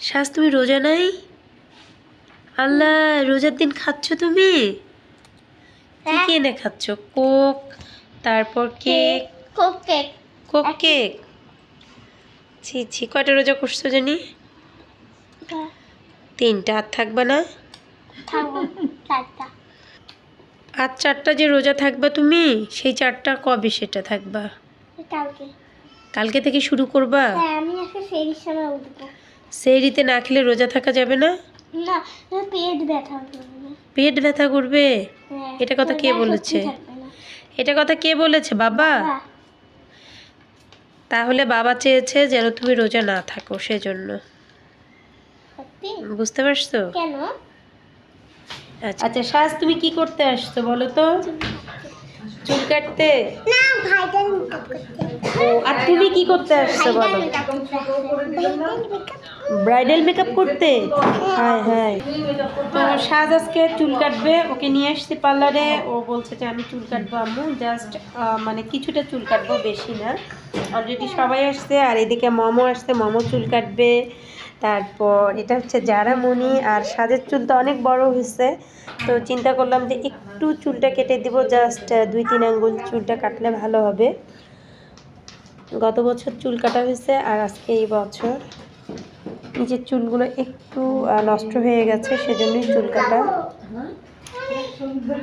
শ্বাস তুমি রোজা নাই? আল্লাহ রোজার দিন খাচ্ছ তুমি? কি হ্যাঁ। এনে খাচ্ছ? কোক তারপর cake? Coke cake Coke. Cake ছি ছি কয়টা রোজা করছ জানি? তিনটা আর থাকবে না? আর চারটা যে রোজা থাকবা তুমি সেই চারটা কবে সেটা থাকবা? কালকে থেকে শুরু করবা? হ্যাঁ আমি আজকে সেই সময় উঠবো। সেইরিতে না খেলে রোজা থাকা যাবে না? পেট ব্যথা করবে পেট ব্যথা করবে? হ্যাঁ, এটা কথা কে বলেছে? এটা কথা কে বলেছে বাবা? বাবা, তাহলে বাবা চেয়েছে যেন তুমি রোজা না থাকো সেজন্য। বুঝতে পারছ? আচ্ছা আচ্ছা সাজ তুমি কি করতে আসছো বলো তো? চুল কাটতে? ও আর তুমি কি করতে আসছো বলো? ব্রাইডাল মেকআপ করতে? হ্যাঁ। হ্যাঁ তো সাজ আজকে চুল কাটবে ওকে নিয়ে আসছি পার্লারে। ও বলছে যে আমি চুল কাটবো আম্মু জাস্ট মানে কিছুটা চুল কাটবো বেশি না। অলরেডি সবাই আসছে আর এদিকে মমো আসছে মমো চুল কাটবে। তারপর এটা হচ্ছে যারা মনি আর সাজের চুল তো অনেক বড় হয়েছে। তো চিন্তা করলাম যে একটু চুলটা কেটে দিব জাস্ট দুই তিন আঙ্গুল চুলটা কাটলে ভালো হবে। গত বছর চুল কাটা হয়েছে আর আজকে এই বছর নিজের চুলগুলো একটু নষ্ট হয়ে গেছে সেজন্যই চুল কাটা।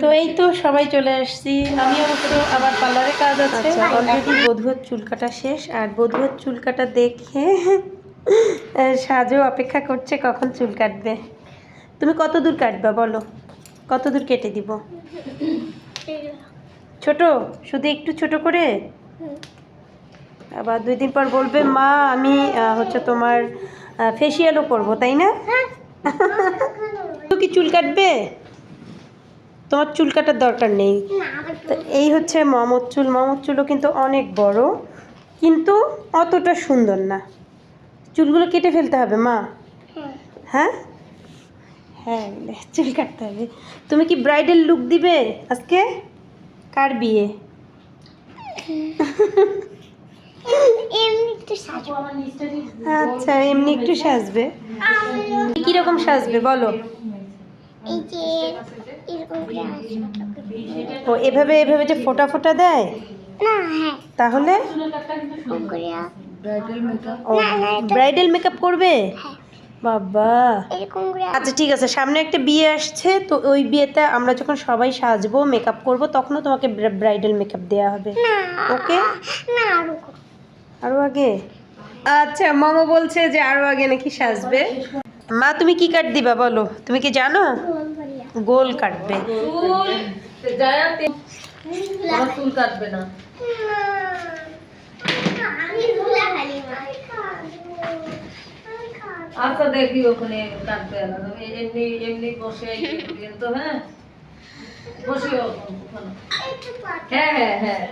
তো এই তো সবাই চলে আসছি। আমি অবশ্য আবার পার্লারে কাজ আছে। অলরেডি বধুয়ের চুল কাটা শেষ আর বধুয়ের চুল কাটা দেখে সাজও অপেক্ষা করছে কখন চুল কাটবে। তুমি কত দূর কাটবে বলো? কত দূর কেটে দিব? ছোট? শুধু একটু ছোট করে? আবার দুই দিন পর বলবে মা আমি হচ্ছে তোমার ফেসিয়ালও করব তাই না? তো কি চুল কাটবে? তোমার চুল কাটার দরকার নেই। তো এই হচ্ছে মমর চুল। মমর চুলও কিন্তু অনেক বড় কিন্তু অতটা সুন্দর না। চুলগুলো কেটে ফেলতে হবে মা। হ্যাঁ। হ্যাঁ চুল কাটতে হবে। তুমি কি ব্রাইডাল লুক দিবে আজকে? কার বিয়ে? এমনি একটু সাজবো। আচ্ছা এমনি একটু সাজবে। কীরকম সাজবে বলো? এই যে এরকম করে আসবে। ও এভাবে এভাবে যে ফোটা ফোটা দেয়? হ্যাঁ। তাহলে? ব্রাইডাল মেকআপ করবে? হ্যাঁ। বাবা। এরকম করে আচ্ছা ঠিক আছে সামনে একটা বিয়ে আসছে তো ওই বিয়েতে আমরা যখন সবাই সাজবো মেকআপ করব তখনও তোমাকে ব্রাইডাল মেকআপ দেওয়া হবে। ওকে? না আরও আরও আগে? আচ্ছা মামা বলছে যে আরও আগে নাকি সাজবে। মা তুমি কি কাট দিবা বলো? তুমি কি জানো? গোল গোল কাটবে চুল কাটবে না না, আমি ভুলে খালি মা। আমি খাব। আচ্ছা দেখি ওখানে না তুমি এমনি এমনি বসে তো হ্যাঁ? বসিও ওখানে। হ্যাঁ হ্যাঁ হ্যাঁ।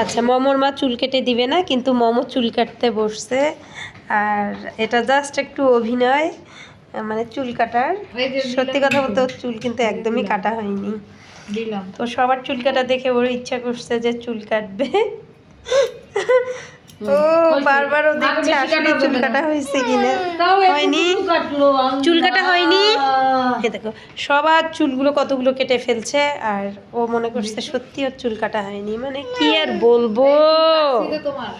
আচ্ছা মমর মা চুল কেটে দিবে না কিন্তু মমো চুল কাটতে বসছে। আর এটা জাস্ট একটু অভিনয় মানে চুল কাটার। সত্যি কথা বলতে চুল কিন্তু একদমই কাটা হয়নি। তো সবার চুল কাটা দেখে ওর ইচ্ছা করছে যে চুল কাটবে। ও বারবার ও দেখছে আসলে চুল কাটা হয়েছে কিনা। হয়নি? চুল কাটা হয়নি? এ দেখো সবার চুলগুলো কতগুলো কেটে ফেলছে আর ও মনে করছে সত্যি ওর চুল কাটা হয়নি। মানে কি আর বলব? তোমার।